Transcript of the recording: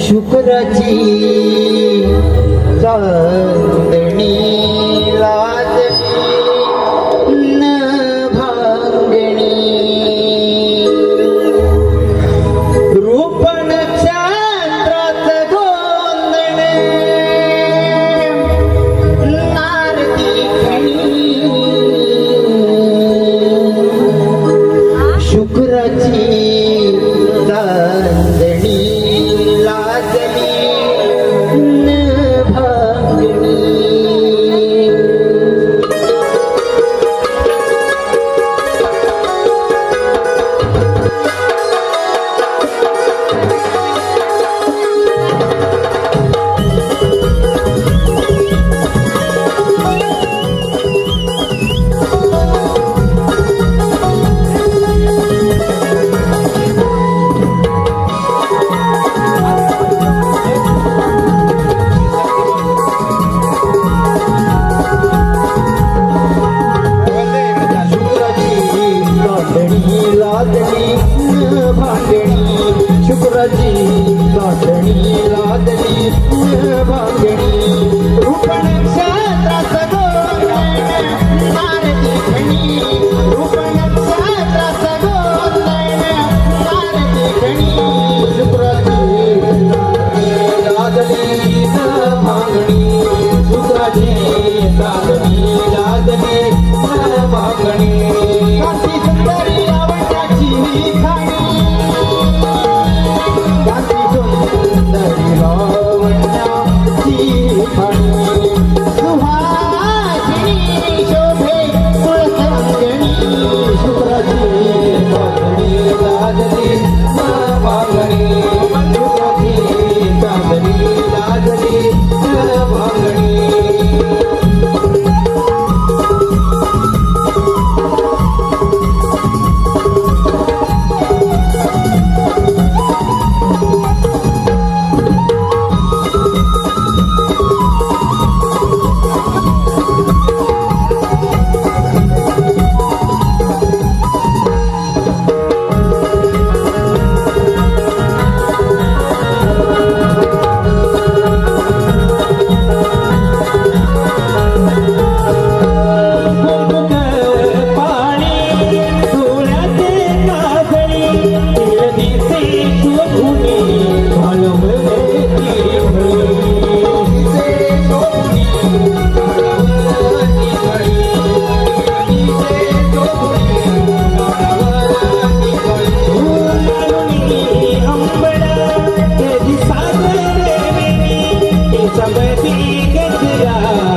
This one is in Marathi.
शुक्राची चांदणी लाजली शुक्राची लाटणी लादणी न भांगणी रूपण क्षात्रात गोंधळ नारदी खणी. रूपण क्षात्रात गोंधळ खणी. शुक्राची लादणी न भांगणी शुक्राची 오